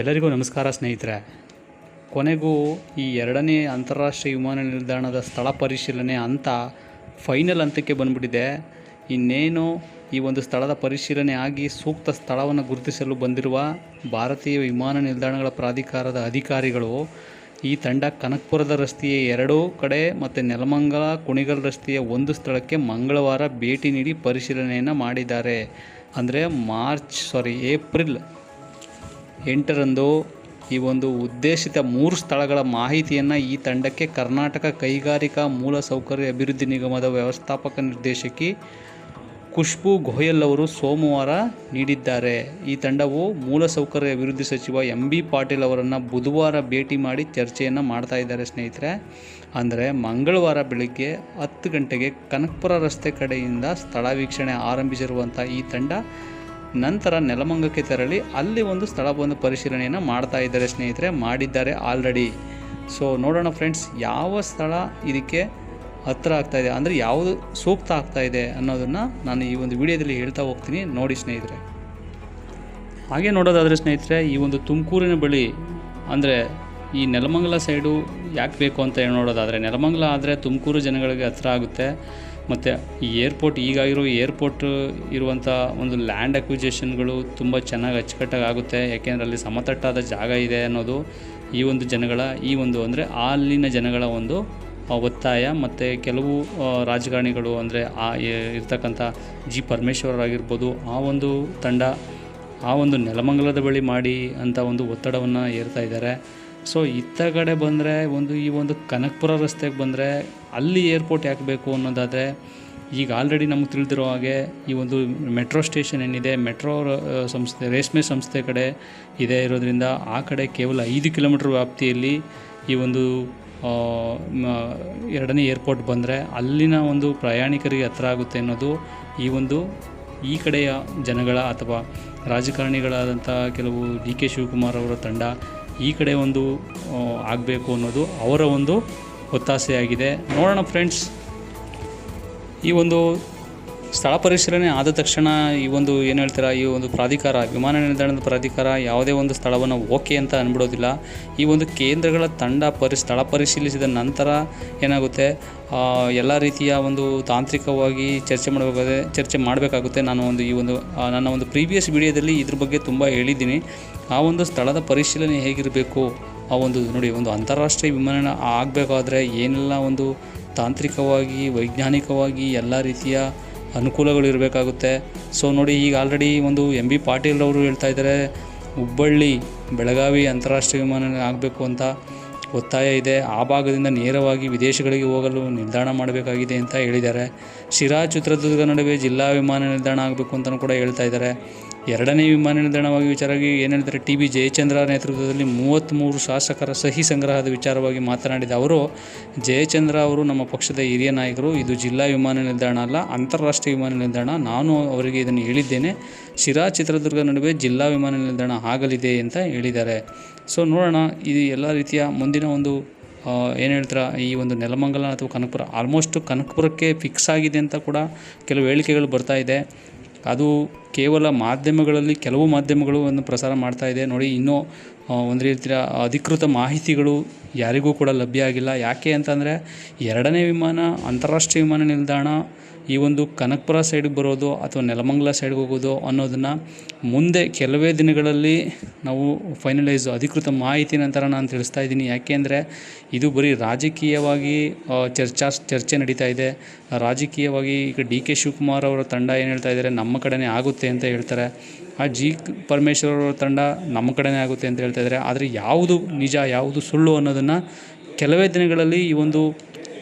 ಎಲ್ಲರಿಗೂ ನಮಸ್ಕಾರ ಸ್ನೇಹಿತರೆ. ಕೊನೆಗೂ ಈ ಎರಡನೇ ಅಂತಾರಾಷ್ಟ್ರೀಯ ವಿಮಾನ ನಿಲ್ದಾಣದ ಸ್ಥಳ ಪರಿಶೀಲನೆ ಅಂತ ಫೈನಲ್ ಹಂತಕ್ಕೆ ಬಂದ್ಬಿಟ್ಟಿದೆ. ಇನ್ನೇನು ಈ ಒಂದು ಸ್ಥಳದ ಪರಿಶೀಲನೆ ಆಗಿ ಸೂಕ್ತ ಸ್ಥಳವನ್ನು ಗುರುತಿಸಲು ಬಂದಿರುವ ಭಾರತೀಯ ವಿಮಾನ ನಿಲ್ದಾಣಗಳ ಪ್ರಾಧಿಕಾರದ ಅಧಿಕಾರಿಗಳು ಈ ತಂಡ ಕನಕ್ಪುರದ ರಸ್ತೆಯ ಎರಡೂ ಕಡೆ ಮತ್ತು ನೆಲಮಂಗಲ ಕುಣಿಗಲ್ ರಸ್ತೆಯ ಒಂದು ಸ್ಥಳಕ್ಕೆ ಮಂಗಳವಾರ ಭೇಟಿ ನೀಡಿ ಪರಿಶೀಲನೆಯನ್ನು ಮಾಡಿದ್ದಾರೆ. ಅಂದರೆ ಮಾರ್ಚ್ ಸಾರಿ ಏಪ್ರಿಲ್ ಎಂಟರಂದು ಈ ಒಂದು ಉದ್ದೇಶಿತ ಮೂರು ಸ್ಥಳಗಳ ಮಾಹಿತಿಯನ್ನು ಈ ತಂಡಕ್ಕೆ ಕರ್ನಾಟಕ ಕೈಗಾರಿಕಾ ಮೂಲಸೌಕರ್ಯ ಅಭಿವೃದ್ಧಿ ನಿಗಮದ ವ್ಯವಸ್ಥಾಪಕ ನಿರ್ದೇಶಕಿ ಖುಷ್ಬು ಗೋಯಲ್ ಅವರು ಸೋಮವಾರ ನೀಡಿದ್ದಾರೆ. ಈ ತಂಡವು ಮೂಲಸೌಕರ್ಯ ಅಭಿವೃದ್ಧಿ ಸಚಿವ ಎಂ ಬಿ ಪಾಟೀಲ್ ಅವರನ್ನು ಬುಧವಾರ ಭೇಟಿ ಮಾಡಿ ಚರ್ಚೆಯನ್ನು ಮಾಡ್ತಾ ಇದ್ದಾರೆ ಸ್ನೇಹಿತರೆ. ಅಂದರೆ ಮಂಗಳವಾರ ಬೆಳಗ್ಗೆ ಹತ್ತು ಗಂಟೆಗೆ ಕನಕಪುರ ರಸ್ತೆ ಕಡೆಯಿಂದ ಸ್ಥಳ ವೀಕ್ಷಣೆ ಆರಂಭಿಸಿರುವಂಥ ಈ ತಂಡ ನಂತರ ನೆಲಮಂಗಕ್ಕೆ ತೆರಳಿ ಅಲ್ಲಿ ಒಂದು ಸ್ಥಳ ಬಂದು ಪರಿಶೀಲನೆಯನ್ನು ಮಾಡ್ತಾ ಇದ್ದಾರೆ ಸ್ನೇಹಿತರೆ, ಮಾಡಿದ್ದಾರೆ ಆಲ್ರೆಡಿ ಸೊ ನೋಡೋಣ ಫ್ರೆಂಡ್ಸ್ ಯಾವ ಸ್ಥಳ ಇದಕ್ಕೆ ಹತ್ತಿರ ಆಗ್ತಾ ಇದೆ, ಅಂದರೆ ಯಾವುದು ಸೂಕ್ತ ಆಗ್ತಾ ಇದೆ ಅನ್ನೋದನ್ನು ನಾನು ಈ ಒಂದು ವಿಡಿಯೋದಲ್ಲಿ ಹೇಳ್ತಾ ಹೋಗ್ತೀನಿ. ನೋಡಿ ಸ್ನೇಹಿತರೆ. ಹಾಗೆ ನೋಡೋದಾದರೆ ಸ್ನೇಹಿತರೆ, ಈ ಒಂದು ತುಮಕೂರಿನ ಬಳಿ, ಅಂದರೆ ಈ ನೆಲಮಂಗಲ ಸೈಡು ಯಾಕೆ ಬೇಕು ಅಂತ ಹೇಳಿ ನೋಡೋದಾದರೆ, ನೆಲಮಂಗಲ ಆದರೆ ತುಮಕೂರು ಜನಗಳಿಗೆ ಹತ್ತಿರ ಆಗುತ್ತೆ. ಮತ್ತು ಈ ಏರ್ಪೋರ್ಟ್ ಈಗಾಗಿರೋ ಏರ್ಪೋರ್ಟ್ ಇರುವಂಥ ಒಂದು ಲ್ಯಾಂಡ್ ಅಕ್ವಿಜೇಷನ್ಗಳು ತುಂಬ ಚೆನ್ನಾಗಿ ಅಚ್ಚುಕಟ್ಟಾಗಿ ಆಗುತ್ತೆ ಯಾಕೆಂದರೆ ಅಲ್ಲಿ ಸಮತಟ್ಟಾದ ಜಾಗ ಇದೆ ಅನ್ನೋದು ಈ ಒಂದು ಜನಗಳ, ಈ ಒಂದು ಅಂದರೆ ಅಲ್ಲಿನ ಜನಗಳ ಒಂದು ಒತ್ತಾಯ ಮತ್ತು ಕೆಲವು ರಾಜಕಾರಣಿಗಳು ಅಂದರೆ ಆ ಇರ್ತಕ್ಕಂಥ ಜಿ ಪರಮೇಶ್ವರ್ ಆಗಿರ್ಬೋದು ಆ ಒಂದು ತಂಡ, ಆ ಒಂದು ನೆಲಮಂಗಲದ ಬಳಿ ಮಾಡಿ ಅಂತ ಒಂದು ಒತ್ತಡವನ್ನು ಏರ್ತಾ ಇದ್ದಾರೆ. ಸೊ ಇತ್ತ ಕಡೆ ಬಂದರೆ ಒಂದು ಈ ಒಂದು ಕನಕಪುರ ರಸ್ತೆಗೆ ಬಂದರೆ ಅಲ್ಲಿ ಏರ್ಪೋರ್ಟ್ ಯಾಕೆ ಬೇಕು ಅನ್ನೋದಾದರೆ ಈಗ ಆಲ್ರೆಡಿ ನಮಗೆ ತಿಳಿದಿರೋ ಹಾಗೆ ಈ ಒಂದು ಮೆಟ್ರೋ ಸ್ಟೇಷನ್ ಏನಿದೆ ಮೆಟ್ರೋ ಸಂಸ್ಥೆ, ರೇಷ್ಮೆ ಸಂಸ್ಥೆ ಕಡೆ ಇದೆ ಇರೋದ್ರಿಂದ ಆ ಕಡೆ ಕೇವಲ ಐದು ಕಿಲೋಮೀಟ್ರ್ ವ್ಯಾಪ್ತಿಯಲ್ಲಿ ಈ ಒಂದು ಎರಡನೇ ಏರ್ಪೋರ್ಟ್ ಬಂದರೆ ಅಲ್ಲಿನ ಒಂದು ಪ್ರಯಾಣಿಕರಿಗೆ ಹತ್ರ ಆಗುತ್ತೆ ಅನ್ನೋದು ಈ ಒಂದು ಈ ಕಡೆಯ ಜನಗಳ ಅಥವಾ ರಾಜಕಾರಣಿಗಳಾದಂಥ ಕೆಲವು ಡಿ ಕೆ ಶಿವಕುಮಾರ್ ಅವರ ತಂಡ ಈ ಕಡೆ ಒಂದು ಆಗಬೇಕು ಅನ್ನೋದು ಅವರ ಒಂದು ಒತ್ತಾಸೆಯಾಗಿದೆ. ನೋಡೋಣ ಫ್ರೆಂಡ್ಸ್ ಈ ಒಂದು ಸ್ಥಳ ಪರಿಶೀಲನೆ ಆದ ತಕ್ಷಣ ಈ ಒಂದು, ಏನು ಹೇಳ್ತೀರಾ, ಈ ಒಂದು ಪ್ರಾಧಿಕಾರ, ವಿಮಾನ ನಿಲ್ದಾಣದ ಪ್ರಾಧಿಕಾರ ಯಾವುದೇ ಒಂದು ಸ್ಥಳವನ್ನು ಓಕೆ ಅಂತ ಅಂದ್ಬಿಡೋದಿಲ್ಲ ಈ ಒಂದು ಕೇಂದ್ರಗಳ ತಂಡ ಪರಿ, ಸ್ಥಳ ಪರಿಶೀಲಿಸಿದ ನಂತರ ಏನಾಗುತ್ತೆ ಎಲ್ಲ ರೀತಿಯ ಒಂದು ತಾಂತ್ರಿಕವಾಗಿ ಚರ್ಚೆ ಮಾಡಬೇಕಾದ್ರೆ, ಚರ್ಚೆ ಮಾಡಬೇಕಾಗುತ್ತೆ. ನಾನು ಒಂದು ಈ ಒಂದು ನನ್ನ ಒಂದು ಪ್ರೀವಿಯಸ್ ವಿಡಿಯೋದಲ್ಲಿ ಇದ್ರ ಬಗ್ಗೆ ತುಂಬ ಹೇಳಿದ್ದೀನಿ. ಆ ಒಂದು ಸ್ಥಳದ ಪರಿಶೀಲನೆ ಹೇಗಿರಬೇಕು? ಆ ಒಂದು, ನೋಡಿ, ಒಂದು ಅಂತಾರಾಷ್ಟ್ರೀಯ ವಿಮಾನ ಆಗಬೇಕಾದ್ರೆ ಏನೆಲ್ಲ ಒಂದು ತಾಂತ್ರಿಕವಾಗಿ, ವೈಜ್ಞಾನಿಕವಾಗಿ ಎಲ್ಲ ರೀತಿಯ ಅನುಕೂಲಗಳು ಇರಬೇಕಾಗುತ್ತೆ ಸೊ ನೋಡಿ, ಈಗ ಆಲ್ರೆಡಿ ಒಂದು ಎಂ ಬಿ ಪಾಟೀಲ್ರವರು ಹೇಳ್ತಾ ಇದ್ದಾರೆ, ಹುಬ್ಬಳ್ಳಿ ಬೆಳಗಾವಿ ಅಂತಾರಾಷ್ಟ್ರೀಯ ವಿಮಾನ ಆಗಬೇಕು ಅಂತ ಒತ್ತಾಯ ಇದೆ. ಆ ಭಾಗದಿಂದ ನೇರವಾಗಿ ವಿದೇಶಗಳಿಗೆ ಹೋಗಲು ನಿಲ್ದಾಣ ಮಾಡಬೇಕಾಗಿದೆ ಅಂತ ಹೇಳಿದ್ದಾರೆ. ಶಿರಾ ಚಿತ್ರದುರ್ಗ ನಡುವೆ ಜಿಲ್ಲಾ ವಿಮಾನ ನಿಲ್ದಾಣ ಆಗಬೇಕು ಅಂತಲೂ ಕೂಡ ಹೇಳ್ತಾ ಇದ್ದಾರೆ. ಎರಡನೇ ವಿಮಾನ ನಿಲ್ದಾಣವಾಗಿ ವಿಚಾರವಾಗಿ ಏನು ಹೇಳ್ತಾರೆ, ಟಿ ಬಿ ಜಯಚಂದ್ರ ನೇತೃತ್ವದಲ್ಲಿ ಮೂವತ್ತ್ಮೂರು ಶಾಸಕರ ಸಹಿ ಸಂಗ್ರಹದ ವಿಚಾರವಾಗಿ ಮಾತನಾಡಿದ ಅವರು, ಜಯಚಂದ್ರ ಅವರು ನಮ್ಮ ಪಕ್ಷದ ಹಿರಿಯ ನಾಯಕರು, ಇದು ಜಿಲ್ಲಾ ವಿಮಾನ ನಿಲ್ದಾಣ ಅಲ್ಲ, ಅಂತಾರಾಷ್ಟ್ರೀಯ ವಿಮಾನ ನಿಲ್ದಾಣ. ನಾನು ಅವರಿಗೆ ಇದನ್ನು ಹೇಳಿದ್ದೇನೆ. ಶಿರಾ ಚಿತ್ರದುರ್ಗ ನಡುವೆ ಜಿಲ್ಲಾ ವಿಮಾನ ನಿಲ್ದಾಣ ಆಗಲಿದೆ ಅಂತ ಹೇಳಿದ್ದಾರೆ. ಸೊ ನೋಡೋಣ ಇದು ಎಲ್ಲ ರೀತಿಯ ಮುಂದಿನ ಒಂದು ಏನು ಹೇಳ್ತಾರೆ, ಈ ಒಂದು ನೆಲಮಂಗಲ ಅಥವಾ ಕನಕಪುರ ಆಲ್ಮೋಸ್ಟ್ ಕನಕಪುರಕ್ಕೆ ಫಿಕ್ಸ್ ಆಗಿದೆ ಅಂತ ಕೂಡ ಕೆಲವು ಹೇಳಿಕೆಗಳು ಬರ್ತಾ ಇದೆ. ಅದು ಕೇವಲ ಮಾಧ್ಯಮಗಳಲ್ಲಿ ಕೆಲವು ಮಾಧ್ಯಮಗಳು ಒಂದು ಪ್ರಸಾರ ಮಾಡ್ತಾ ಇದೆ. ನೋಡಿ, ಇನ್ನೂ ಒಂದು ರೀತಿಯ ಅಧಿಕೃತ ಮಾಹಿತಿಗಳು ಯಾರಿಗೂ ಕೂಡ ಲಭ್ಯ ಆಗಿಲ್ಲ. ಯಾಕೆ ಅಂತಂದರೆ, ಎರಡನೇ ವಿಮಾನ ಅಂತಾರಾಷ್ಟ್ರೀಯ ವಿಮಾನ ನಿಲ್ದಾಣ ಈ ಒಂದು ಕನಕಪುರ ಸೈಡ್ಗೆ ಬರೋದು ಅಥವಾ ನೆಲಮಂಗಲ ಸೈಡ್ಗೆ ಹೋಗೋದು ಅನ್ನೋದನ್ನು ಮುಂದೆ ಕೆಲವೇ ದಿನಗಳಲ್ಲಿ ನಾವು ಫೈನಲೈಸ್ ಅಧಿಕೃತ ಮಾಹಿತಿ ನಂತರ ನಾನು ತಿಳಿಸ್ತಾ ಇದ್ದೀನಿ. ಯಾಕೆಂದರೆ ಇದು ಬರೀ ರಾಜಕೀಯವಾಗಿ ಚರ್ಚಾ, ಚರ್ಚೆ ನಡೀತಾ ಇದೆ. ರಾಜಕೀಯವಾಗಿ ಈಗ ಡಿ ಕೆ ಶಿವಕುಮಾರ್ ಅವರ ತಂಡ ಏನು ಹೇಳ್ತಾ ಇದ್ದಾರೆ, ನಮ್ಮ ಕಡೆನೇ ಆಗುತ್ತೆ ಅಂತ ಹೇಳ್ತಾರೆ. ಆ ಜಿ ಪರಮೇಶ್ವರ್ ಅವರ ತಂಡ ನಮ್ಮ ಕಡೆನೇ ಆಗುತ್ತೆ ಅಂತ ಹೇಳ್ತಾ ಇದ್ದಾರೆ. ಆದರೆ ಯಾವುದು ನಿಜ, ಯಾವುದು ಸುಳ್ಳು ಅನ್ನೋದನ್ನು ಕೆಲವೇ ದಿನಗಳಲ್ಲಿ ಈ ಒಂದು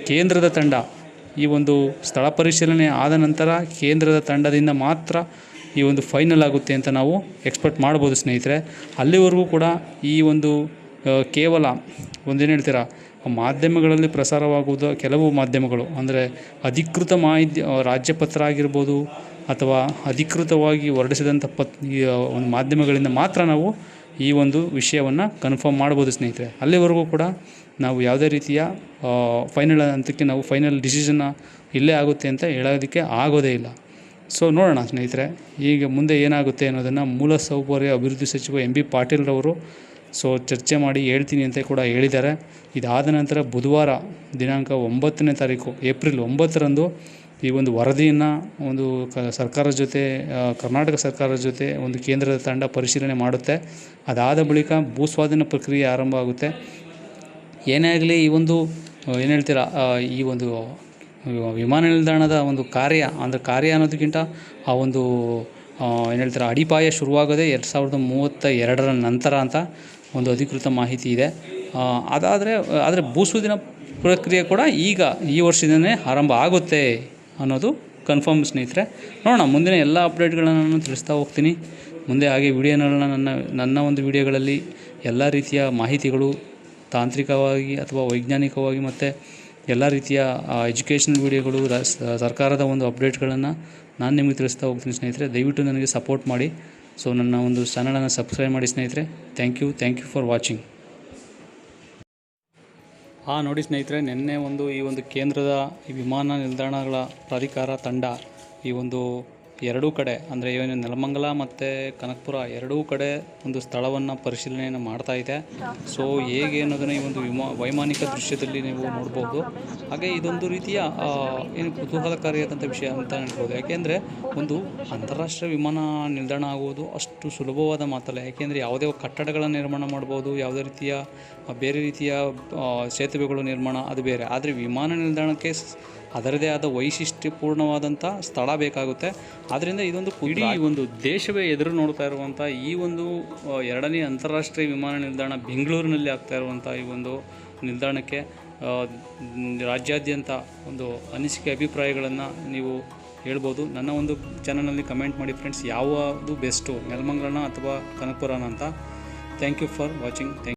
ಕೇಂದ್ರದ ತಂಡ ಈ ಒಂದು ಸ್ಥಳ ಪರಿಶೀಲನೆ ಆದ ನಂತರ ಕೇಂದ್ರದ ತಂಡದಿಂದ ಮಾತ್ರ ಈ ಒಂದು ಫೈನಲ್ ಆಗುತ್ತೆ ಅಂತ ನಾವು ಎಕ್ಸ್ಪೆಕ್ಟ್ ಮಾಡ್ಬೋದು ಸ್ನೇಹಿತರೆ. ಅಲ್ಲಿವರೆಗೂ ಕೂಡ ಈ ಒಂದು ಕೇವಲ ಒಂದೇನು ಹೇಳ್ತೀರಾ, ಮಾಧ್ಯಮಗಳಲ್ಲಿ ಪ್ರಸಾರವಾಗುವುದು, ಕೆಲವು ಮಾಧ್ಯಮಗಳು, ಅಂದರೆ ಅಧಿಕೃತ ಮಾಹಿತಿ ರಾಜ್ಯಪತ್ರ ಆಗಿರ್ಬೋದು ಅಥವಾ ಅಧಿಕೃತವಾಗಿ ಹೊರಡಿಸಿದಂಥ ಪತ್ ಒಂದು ಮಾಧ್ಯಮಗಳಿಂದ ಮಾತ್ರ ನಾವು ಈ ಒಂದು ವಿಷಯವನ್ನು ಕನ್ಫರ್ಮ್ ಮಾಡ್ಬೋದು ಸ್ನೇಹಿತರೆ. ಅಲ್ಲಿವರೆಗೂ ಕೂಡ ನಾವು ಯಾವುದೇ ರೀತಿಯ ಫೈನಲ್ ಹಂತಕ್ಕೆ ನಾವು ಫೈನಲ್ ಡಿಸಿಷನ್ನ ಇಲ್ಲೇ ಆಗುತ್ತೆ ಅಂತ ಹೇಳೋದಕ್ಕೆ ಆಗೋದೇ ಇಲ್ಲ. ಸೊ ನೋಡೋಣ ಸ್ನೇಹಿತರೆ, ಈಗ ಮುಂದೆ ಏನಾಗುತ್ತೆ ಅನ್ನೋದನ್ನು ಮೂಲಸೌಕರ್ಯ ಅಭಿವೃದ್ಧಿ ಸಚಿವ ಎಂ ಬಿ ಪಾಟೀಲ್ರವರು ಸೊ, ಚರ್ಚೆ ಮಾಡಿ ಹೇಳ್ತೀನಿ ಅಂತ ಕೂಡ ಹೇಳಿದ್ದಾರೆ. ಇದಾದ ನಂತರ ಬುಧವಾರ ದಿನಾಂಕ ಒಂಬತ್ತನೇ ತಾರೀಕು, ಏಪ್ರಿಲ್ ಒಂಬತ್ತರಂದು ಈ ಒಂದು ವರದಿಯನ್ನು ಒಂದು ಕ ಸರ್ಕಾರದ ಜೊತೆ ಕರ್ನಾಟಕ ಸರ್ಕಾರದ ಜೊತೆ ಒಂದು ಕೇಂದ್ರದ ತಂಡ ಪರಿಶೀಲನೆ ಮಾಡುತ್ತೆ. ಅದಾದ ಬಳಿಕ ಭೂಸ್ವಾಧೀನ ಪ್ರಕ್ರಿಯೆ ಆರಂಭ ಆಗುತ್ತೆ. ಏನೇ ಆಗಲಿ ಈ ಒಂದು ಏನು ಹೇಳ್ತೀರಾ ಈ ಒಂದು ವಿಮಾನ ನಿಲ್ದಾಣದ ಒಂದು ಕಾರ್ಯ, ಅಂದರೆ ಕಾರ್ಯ ಅನ್ನೋದಕ್ಕಿಂತ ಆ ಒಂದು ಏನು ಹೇಳ್ತಾರೆ, ಅಡಿಪಾಯ ಶುರುವಾಗೋದೇ ಎರಡು ಸಾವಿರದ ಮೂವತ್ತ ಎರಡರ ನಂತರ ಅಂತ ಒಂದು ಅಧಿಕೃತ ಮಾಹಿತಿ ಇದೆ. ಅದಾದರೆ, ಆದರೆ ಭೂಸುದಿನ ಪ್ರಕ್ರಿಯೆ ಕೂಡ ಈಗ ಈ ವರ್ಷದಿಂದನೇ ಆರಂಭ ಆಗುತ್ತೆ ಅನ್ನೋದು ಕನ್ಫರ್ಮ್ ಸ್ನೇಹಿತರೆ. ನೋಡೋಣ, ಮುಂದಿನ ಎಲ್ಲ ಅಪ್ಡೇಟ್ಗಳನ್ನು ನಾನು ತಿಳಿಸ್ತಾ ಹೋಗ್ತೀನಿ. ಮುಂದೆ ಹಾಗೆ ವಿಡಿಯೋಗಳನ್ನ ನನ್ನ ನನ್ನ ಒಂದು ವಿಡಿಯೋಗಳಲ್ಲಿ ಎಲ್ಲ ರೀತಿಯ ಮಾಹಿತಿಗಳು ತಾಂತ್ರಿಕವಾಗಿ ಅಥವಾ ವೈಜ್ಞಾನಿಕವಾಗಿ ಮತ್ತು ಎಲ್ಲ ರೀತಿಯ ಎಜುಕೇಷನ್ ವಿಡಿಯೋಗಳು ಸರ್ಕಾರದ ಒಂದು ಅಪ್ಡೇಟ್ಗಳನ್ನು ನಾನು ನಿಮಗೆ ತಿಳಿಸ್ತಾ ಹೋಗ್ತೀನಿ ಸ್ನೇಹಿತರೆ. ದಯವಿಟ್ಟು ನನಗೆ ಸಪೋರ್ಟ್ ಮಾಡಿ. ಸೊ ನನ್ನ ಒಂದು ಚಾನಲನ್ನು ಸಬ್ಸ್ಕ್ರೈಬ್ ಮಾಡಿ ಸ್ನೇಹಿತರೆ. Thank you thank you for watching ಹಾಂ, ನೋಡಿ ಸ್ನೇಹಿತರೆ, ನಿನ್ನೆ ಒಂದು ಈ ಒಂದು ಕೇಂದ್ರದ ವಿಮಾನ ನಿಲ್ದಾಣಗಳ ಪ್ರಾಧಿಕಾರ ತಂಡ ಈ ಒಂದು ಎರಡೂ ಕಡೆ, ಅಂದರೆ ಏನು ನೆಲಮಂಗಲ ಮತ್ತು ಕನಕಪುರ ಎರಡೂ ಕಡೆ ಒಂದು ಸ್ಥಳವನ್ನು ಪರಿಶೀಲನೆಯನ್ನು ಮಾಡ್ತಾ ಇದೆ. ಸೊ ಹೇಗೆ ಅನ್ನೋದನ್ನು ಈ ಒಂದು ವಿಮಾ, ವೈಮಾನಿಕ ದೃಶ್ಯದಲ್ಲಿ ನೀವು ನೋಡ್ಬೋದು. ಹಾಗೆ ಇದೊಂದು ರೀತಿಯ ಏನು ಕುತೂಹಲಕಾರಿಯಾದಂಥ ವಿಷಯ ಅಂತ ಹೇಳ್ಬೋದು. ಯಾಕೆಂದರೆ ಒಂದು ಅಂತಾರಾಷ್ಟ್ರೀಯ ವಿಮಾನ ನಿಲ್ದಾಣ ಆಗುವುದು ಅಷ್ಟು ಸುಲಭವಾದ ಮಾತಲ್ಲ. ಯಾಕೆಂದರೆ ಯಾವುದೇ ಕಟ್ಟಡಗಳ ನಿರ್ಮಾಣ ಮಾಡ್ಬೋದು, ಯಾವುದೇ ರೀತಿಯ, ಬೇರೆ ರೀತಿಯ ಸೇತುವೆಗಳು ನಿರ್ಮಾಣ, ಅದು ಬೇರೆ. ಆದರೆ ವಿಮಾನ ನಿಲ್ದಾಣಕ್ಕೆ ಅದರದೇ ಆದ ವೈಶಿಷ್ಟ್ಯಪೂರ್ಣವಾದಂಥ ಸ್ಥಳ ಬೇಕಾಗುತ್ತೆ. ಆದ್ದರಿಂದ ಇದೊಂದು ಇಡೀ ಒಂದು ದೇಶವೇ ಎದುರು ನೋಡ್ತಾ ಇರುವಂಥ ಈ ಒಂದು ಎರಡನೇ ಅಂತಾರಾಷ್ಟ್ರೀಯ ವಿಮಾನ ನಿಲ್ದಾಣ ಬೆಂಗಳೂರಿನಲ್ಲಿ ಆಗ್ತಾ ಇರುವಂಥ ಈ ಒಂದು ನಿಲ್ದಾಣಕ್ಕೆ ರಾಜ್ಯಾದ್ಯಂತ ಒಂದು ಅನಿಸಿಕೆ ಅಭಿಪ್ರಾಯಗಳನ್ನು ನೀವು ಹೇಳ್ಬೋದು. ನನ್ನ ಒಂದು ಚಾನಲಲ್ಲಿ ಕಮೆಂಟ್ ಮಾಡಿ ಫ್ರೆಂಡ್ಸ್, ಯಾವುದು ಬೆಸ್ಟು, ನೆಲಮಂಗ್ಲನ ಅಥವಾ ಕನಕಪುರನ ಅಂತ? Thank you for watching. Thank